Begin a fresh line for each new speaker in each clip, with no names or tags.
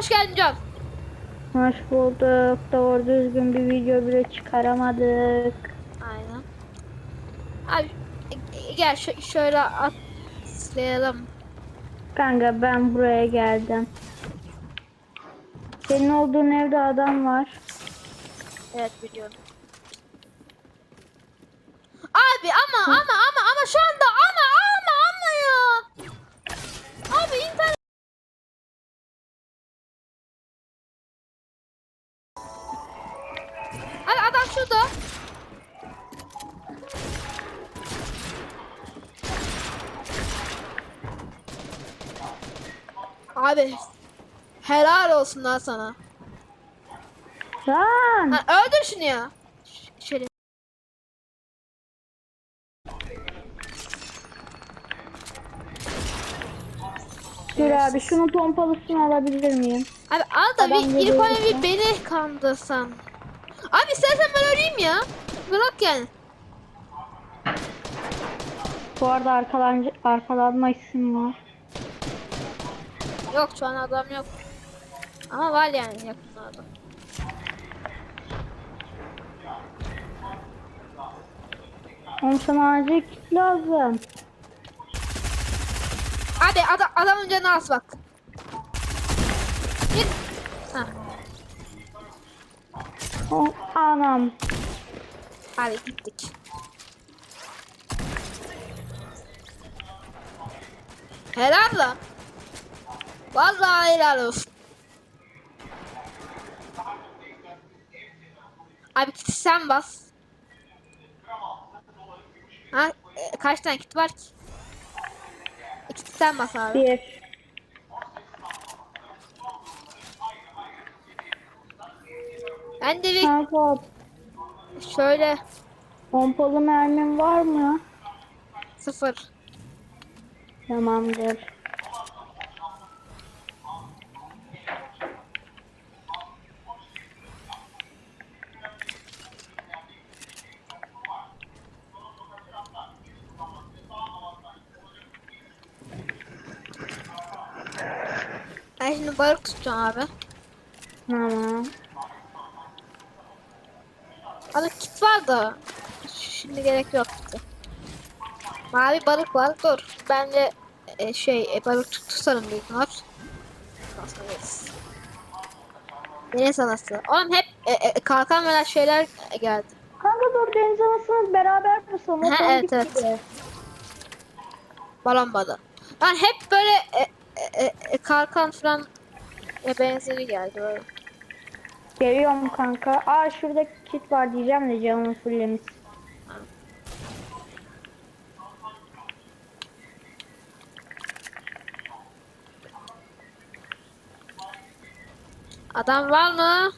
hoş geldin Can.
Hoş bulduk. Doğru düzgün bir video bile çıkaramadık.
Aynen. Abi e- gel şö- şöyle atlayalım.
Kanka ben buraya geldim. Senin olduğun evde adam var.
Evet biliyorum. Abi ama ama ama ama şu anda ama ama ama ya. Abi internet Şurada. Abi helal olsun lan sana.
Lan!
Ha, öldür şunu ya. Ş- Şöyle.
Dur abi şunun pompalısını alabilir miyim?
Abi al da
Adam
bir ilk bir beni kandırsan. Abi istersen ben öleyim ya. Bırak yani.
Bu arada arkalan arkalanma isim var.
Yok şu an adam yok. Ama var yani yakınlarda.
Oğlum sana acil kit lazım.
Abi adam, adamın canı az bak. Git. Ha,
O, anam.
abi gittik. Helal lan. Vallahi helal olsun. Abi kiti sen bas. Ha, e, kaç tane kit var ki? E, kiti sen bas abi.
Bir.
Ben bir
Kanka
şöyle
pompalı mermin var mı?
sıfır.
Tamamdır.
Ben şimdi balık tutacağım abi.
Tamam.
Abi kit var da şimdi gerek yok kiti. Mavi balık var. Dur. Ben de e, şey e, balık tut tutarım büyük ihtimal. Nasıl? Deniz anası. Oğlum hep e, e, kalkan veren şeyler geldi.
Kanka dur deniz anasını beraber basalım. O
Ha, evet, evet.
de.
Balon balığı. Yani hep böyle e, e, e, kalkan falan e, benzeri geldi böyle.
Geliyorum kanka. Aa şurada kit var diyeceğim de canımı fullemiş.
Adam var mı?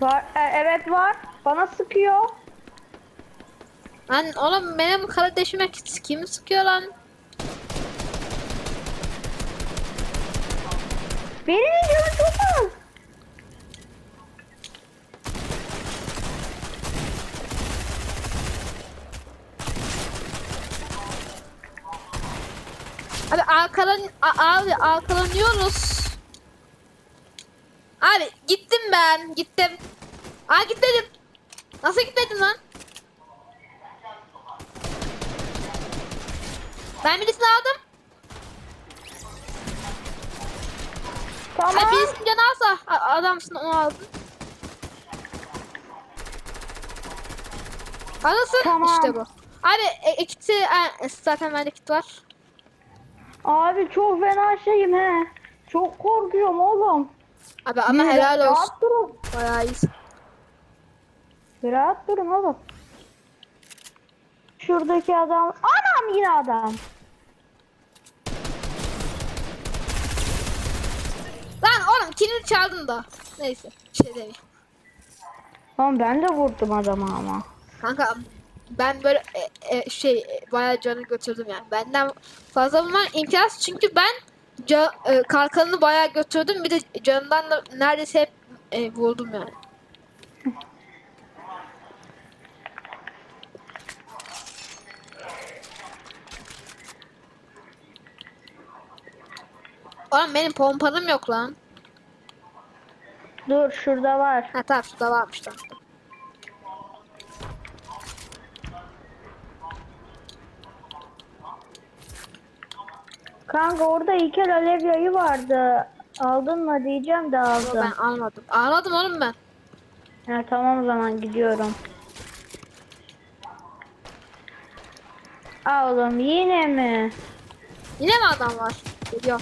Var. e, evet var. Bana sıkıyor.
Lan oğlum benim kardeşime kim sıkıyor lan?
Benim canım çok az.
Abi arkalan abi arkalanıyoruz. Abi gittim ben gittim. Aa gitmedim. Nasıl gitmedim lan? Ben birisini aldım.
Tamam.
Ay birisinin canı alsa adamsın onu aldın. Alırsın
Tamam.
işte bu. Abi e, e, kiti e, zaten bende kit var.
Abi çok fena şeyim he. Çok korkuyorum oğlum.
Abi ama
Bir
helal
rahat
olsun.
durun.
Bayağı iyisin.
Bir rahat durun oğlum. Şuradaki adam. Anam yine adam.
Lan oğlum kilini çaldın da. Neyse bir şey demeyeyim.
Lan ben de vurdum adamı ama.
Kanka ben böyle e, e, şey e, bayağı canı götürdüm yani. Benden fazla bulman imkansız çünkü ben ca, e, kalkanını bayağı götürdüm. Bir de canından da neredeyse hep e, vurdum yani. Oğlum benim pompalım yok lan.
Dur şurada var.
Ha tamam şurada varmış tamam.
Kanka orada İlker alev yayı vardı. Aldın mı diyeceğim de aldım.
Ben almadım. Almadım oğlum ben.
Ha, tamam o zaman gidiyorum. Aa oğlum yine mi?
Yine mi adam var? Geliyor.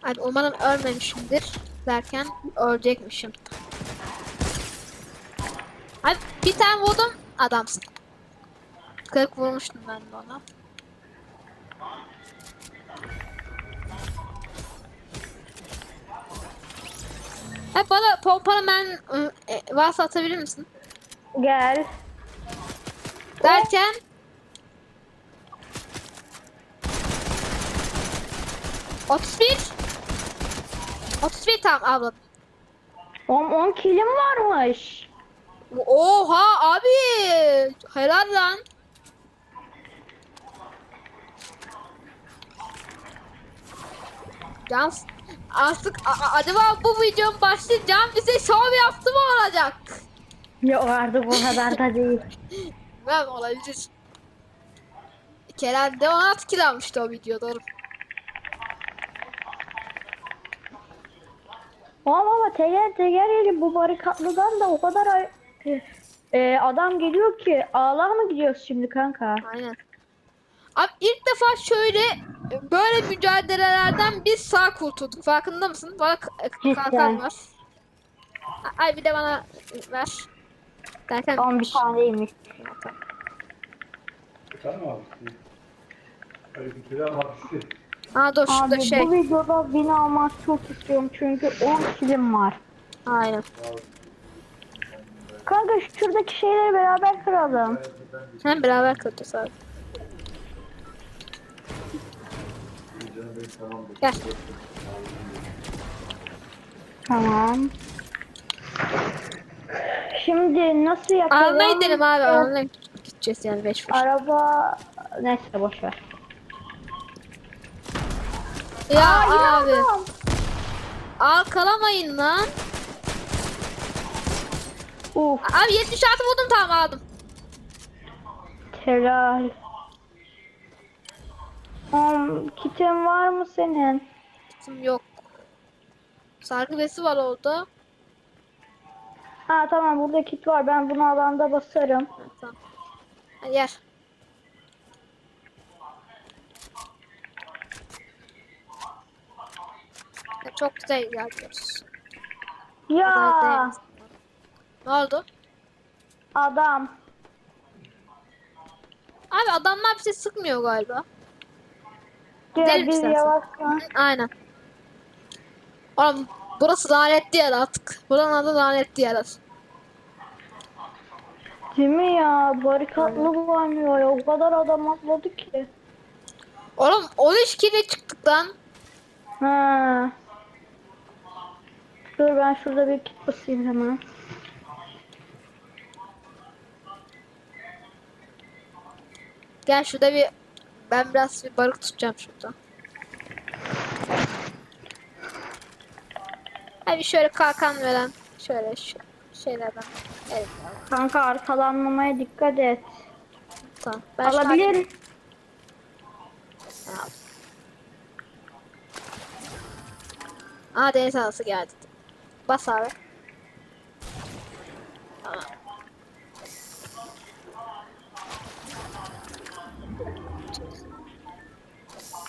Hadi umarım ölmemişimdir derken ölecekmişim. Hadi bir tane vurdum adamsın. 40 vurmuştum ben de ona. Ha bana pompalı ben ı, e, varsa atabilir misin?
Gel.
Derken Otuz bir. Otuz bir tamam abla.
10, 10 kilim varmış.
Oha abi. Helal lan. Can artık acaba bu videonun başlığı Can bize şov yaptı mı olacak?
Yok artık o kadar da değil.
Ben olabilir. Kerem de 16 kilo almıştı o video doğru.
Ama ama teker teker yeri bu barikatlıdan da o kadar ay- e, adam geliyor ki ağlar mı gidiyoruz şimdi kanka?
Aynen. Abi ilk defa şöyle böyle mücadelelerden biz sağ kurtulduk. Farkında mısın? Bana kalkan var. Ay bir de bana ver. Derken
11 taneymiş.
Abi? Aleykümselam abi.
Aa dur şurada
Abi
şey.
bu videoda win almak çok istiyorum çünkü 10 kilim var.
Aynen.
Kanka şuradaki şeyleri beraber kıralım.
Hem beraber kıracağız abi. Gel.
Tamam. Şimdi nasıl yapalım?
Almaya gidelim abi. Almaya gideceğiz yani 5 5.
Araba neyse boş ver.
Ya abi.
İnanamam.
Alkalamayın lan.
Uf
Abi 76 buldum tamam aldım.
helal. Um, kitin var mı senin?
Kızım yok. Sargı besi var orada.
Ha tamam burada kit var. Ben bunu alanda basarım.
Ha, tamam. Hadi yer. Çok güzel ilerliyoruz.
Ya.
Ne oldu?
adam.
Abi adamlar bize sıkmıyor galiba. Gidelim
biz
istersen.
yavaştan.
Aynen. Oğlum burası lanetli yer artık. Buranın adı lanetli yer.
Değil mi ya? Barikatlı varmıyor. O kadar adam atladı ki.
Oğlum 13 kile çıktık lan.
Ha. Dur ben şurada bir kit basayım hemen.
Gel şurada bir ben biraz bir balık tutacağım şurada. Hadi şöyle kalkan veren şöyle şu şeylerden. Evet
Kanka arkalanmamaya dikkat et.
tamam. Ben
Alabilir.
Aa deniz anası geldi. Bas abi. Tamam.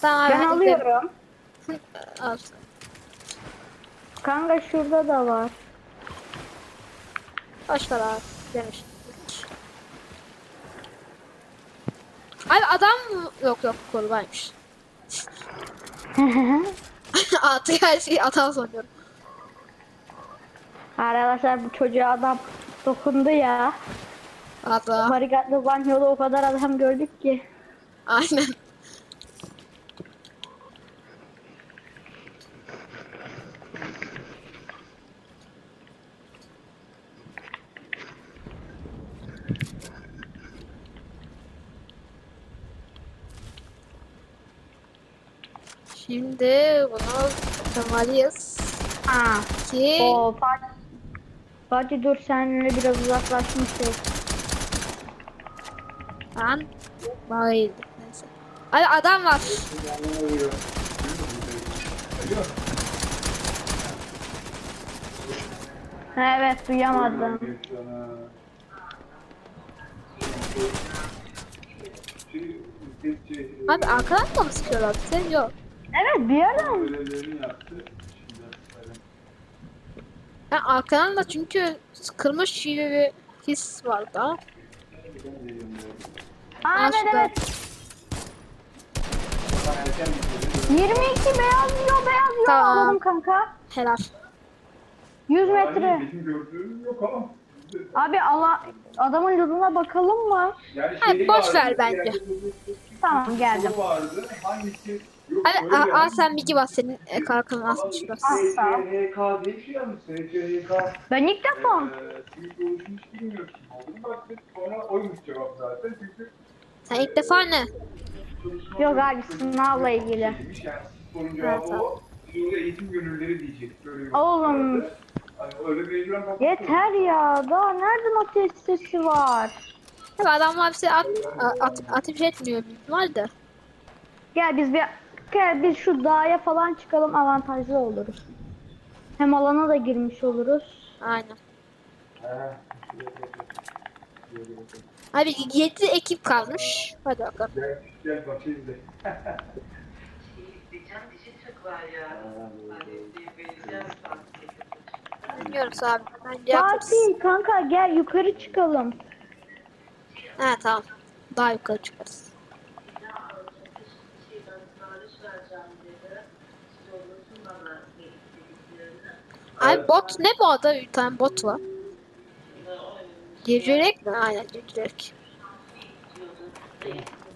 Tamam
Ben
hadi gidelim.
alıyorum.
Al.
Kanka şurada da var.
Boş ver abi. Demiş. Abi adam yok yok kurbaymış. Artık her şeyi adam sanıyorum.
Arkadaşlar bu çocuğa adam dokundu ya.
Adam.
Barikatlı banyoda o kadar adam gördük ki.
Aynen. Şimdi bunu atamalıyız.
Ha.
Ki
O Fatih. Fatih dur seninle biraz uzaklaşmışız.
ben bayıldım. Neyse. Hadi adam var.
Ha, evet duyamadım.
Abi arkadan da mı sıkıyorlar bize? Yok.
Evet bir
yaptı.
Ben arkadan da çünkü sıkılmış gibi bir his vardı.
Aa,
Aa,
evet
şurada.
evet. 22 beyaz yiyor beyaz yiyor
Tamam.
alalım kanka.
Helal.
100 metre.
Yok ama.
Abi Allah adamın yoluna bakalım mı?
Yani
Ha,
şeyi
boş ver bence.
yani
Tamam geldim.
vardı. Hangisi?
Hadi
bir
al
an-
sen Migi bas senin e, kalkanın asmış şurası.
Ah, sağ ol.
SCHK diye bir şey. SCHK.
Ben ilk defa.
Sen ilk defa ne?
Yok abi sınavla ilgili.
Eğitim gönülleri diyecek. Bir
Oğlum.
Hani bir.
Yeter ya. Daha nereden ateş sesi var?
Tabii adamlar bize at, at, ateş etmiyor ihtimal de.
Gel biz bir gel biz şu dağa falan çıkalım avantajlı oluruz. Hem alana da girmiş oluruz.
Aynen. Abi 7 ekip kalmış. Hadi bakalım.
Gel, gel bakayım
sanki.
Bilmiyoruz abi. Bence.
Fatih kanka gel yukarı çıkalım.
Ha tamam. Daha yukarı çıkarız. Abi bot ne bu arada? Bir tane bot var. Civcivek mi? Aynen civcivek.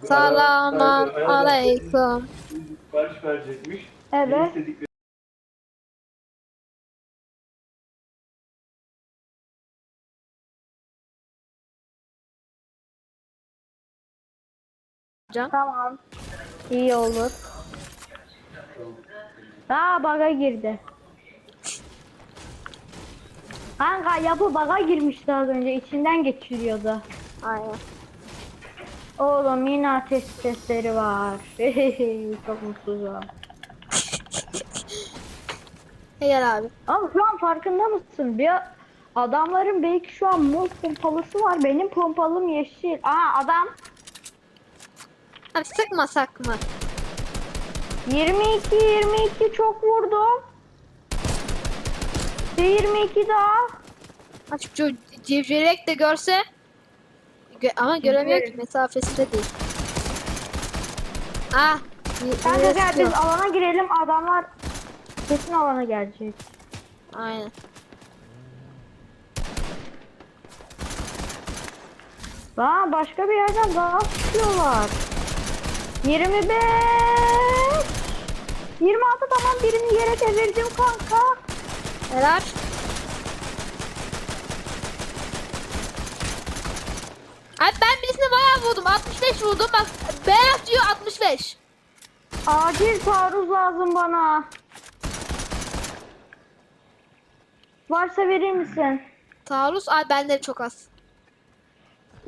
Selamun aleyküm.
Sipariş verecekmiş.
Evet. Tamam. İyi olur. Aa baga girdi. Kanka yapı baga girmişti az önce. içinden geçiriyordu.
Aynen.
Oğlum yine ateş sesleri var. Çok mutsuzum.
Helal abi.
Ama şu an farkında mısın? Bir adamların belki şu an mor pompalısı var. Benim pompalım yeşil. Aa adam
Abi sıkmasak mı?
22 22 çok vurdum. Bir 22 daha.
Açık şu civcivek de görse Gö- ama göremiyor ki
Evet.
mesafesinde değil. Ah.
Kanka gel biz alana girelim. Adamlar kesin alana gelecek.
Aynen.
Aa başka bir yerden daha sıkıyorlar. 25 26 tamam birini yere devirdim kanka.
Helal. Abi ben birisine bayağı vurdum. 65 vurdum. Bak beyaz diyor 65.
Acil taarruz lazım bana. Varsa verir misin?
Taarruz abi bende çok az.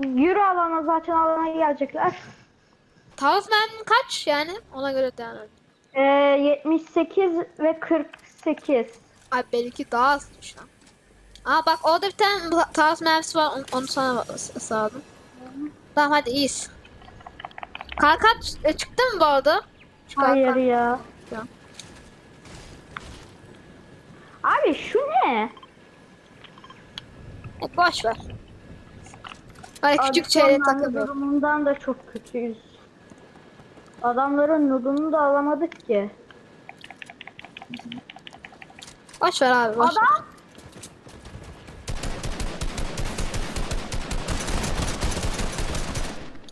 Yürü alana zaten alana gelecekler.
Taarruz mermin kaç yani? Ona göre devam.
Ee, 78 ve 48.
Abi benimki daha azmış lan. Aa bak orada bir tane taarruz mermisi var. Onu, onu sana sa- sağladım. Tamam hadi iyiyiz. Kalkan e, çıktı mı bu arada? Şu
Hayır
kalkan.
ya.
Tamam.
Abi şu ne?
E, boş ver. Hadi küçük
Adamların
takılıyor.
durumundan da çok kötüyüz. Adamların nudunu da alamadık ki.
Boş ver abi boş ver.
Adam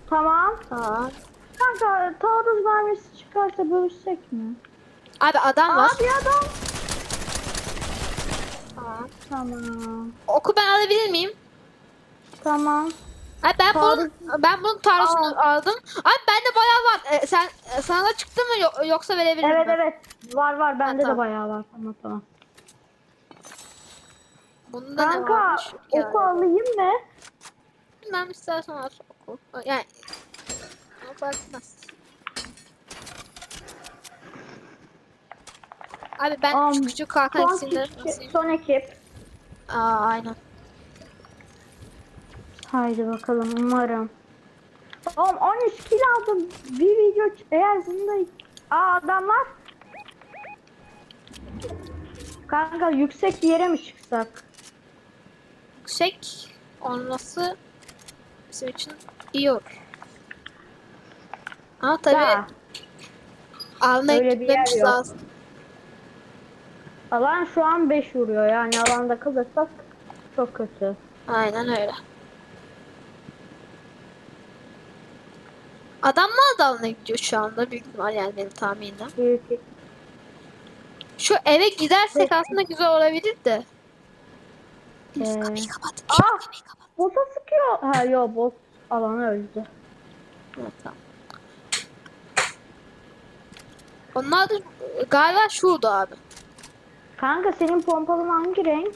Tamam.
Tamam.
Kanka taarruz mermisi çıkarsa bölüşsek mi?
Abi adam var.
Abi adam.
Tamam.
Tamam.
Oku ben alabilir miyim?
Tamam.
Ay ben bunun
Tarih-
ben bunun tarlasını aldım. Ay bende bayağı var. E, sen e, sana da çıktı mı Yo- yoksa verebilir
Evet
mi?
evet. Var var bende
tamam.
de bayağı var. Tamam tamam.
Bunda ne
Kanka
varmış?
oku alayım mı?
Ben istersen al oku. Yani ama fark etmez. Abi ben
Am,
küçük kalkan
Son,
isimleri
son ekip.
Aa aynen.
Haydi bakalım umarım. Oğlum 13 kill aldım. Bir video eğer bunda Aa adamlar Kanka yüksek bir yere mi çıksak?
Yüksek olması bizim için iyi olur. Ama tabii
Ya, yok.
lazım.
alan şu an 5 vuruyor yani alanda kalırsak çok kötü.
Aynen öyle. Adamlar da almaya gidiyor şu anda büyük ihtimal yani benim tahminim.
Büyük
Şu eve gidersek aslında güzel olabilir de.
Ee,
Kapıyı kapat.
Aa!
Kapıyı kapat.
Bota sıkıyor. Ha yo bot alanı öldü.
Evet, tamam. Onlar da galiba şurada abi.
Kanka senin pompalın hangi renk?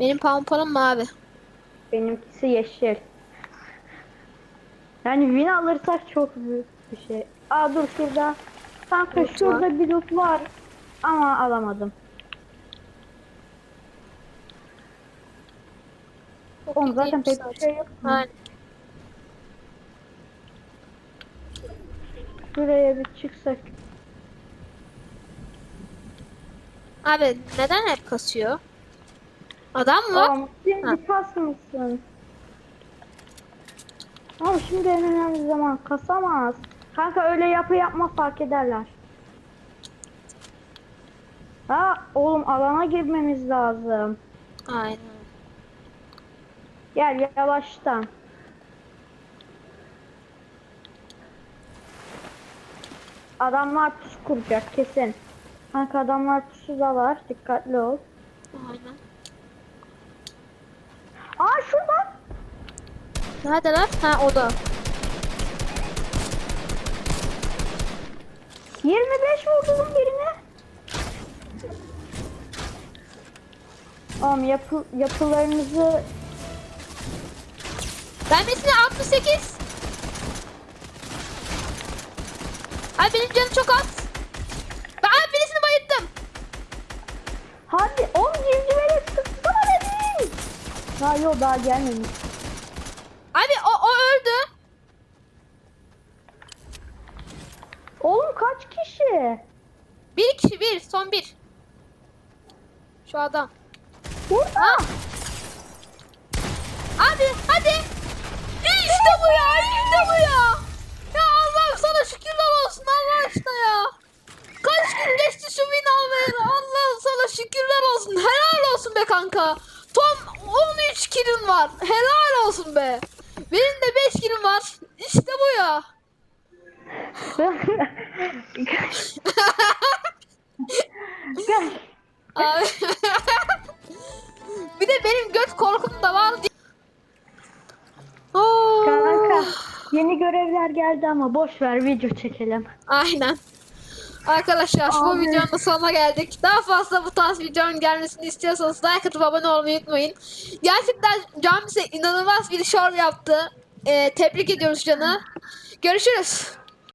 Benim pamparım mavi.
Benimkisi yeşil. Yani win alırsak çok büyük bir şey. Aa dur şurada. Kanka
Loot
şurada bir loot var. Ama alamadım. Oğlum zaten pek bir şey yok.
Aynen.
Şuraya bir çıksak.
Abi neden hep kasıyor? Adam mı? var?
Oğlum sen
Ha.
bir kas mısın? Oğlum şimdi en önemli zaman kasamaz. Kanka öyle yapı yapma fark ederler. Ha oğlum alana girmemiz lazım.
Aynen.
Gel yavaştan. Adamlar pusu kuracak kesin. Kanka adamlar pusu da var. Dikkatli ol.
Aynen.
Aa şurada.
Neredeler? Ha o da.
25 vurdum birine. Oğlum yapı, yapılarınızı
Ben mesela 68. Ay benim canım çok az. Ben ay birisini bayılttım.
Hadi 10 civcivele sıksana dedim. Ha yok daha gelmemiş.
Abi o, o öldü.
Oğlum kaç kişi?
Bir kişi bir. Son bir. Şu adam.
Burada.
Abi hadi. İşte bu ya. işte bu ya. Ya Allah'ım sana şükürler olsun Allah aşkına ya. Kaç gün geçti şu win almaya. Allah'ım sana şükürler olsun. Helal olsun be kanka. Tam 13 kilin var. Helal olsun be. Benim de 5 kilim var. İşte bu ya. Abi. bir de benim göt korkum da var.
Kanka yeni görevler geldi ama boş ver video çekelim.
Aynen. Arkadaşlar bu videonun da sonuna geldik. Daha fazla bu tarz videonun gelmesini istiyorsanız like atıp abone olmayı unutmayın. Gerçekten Can bize inanılmaz bir şov yaptı. Ee, tebrik ediyoruz Can'ı. Görüşürüz.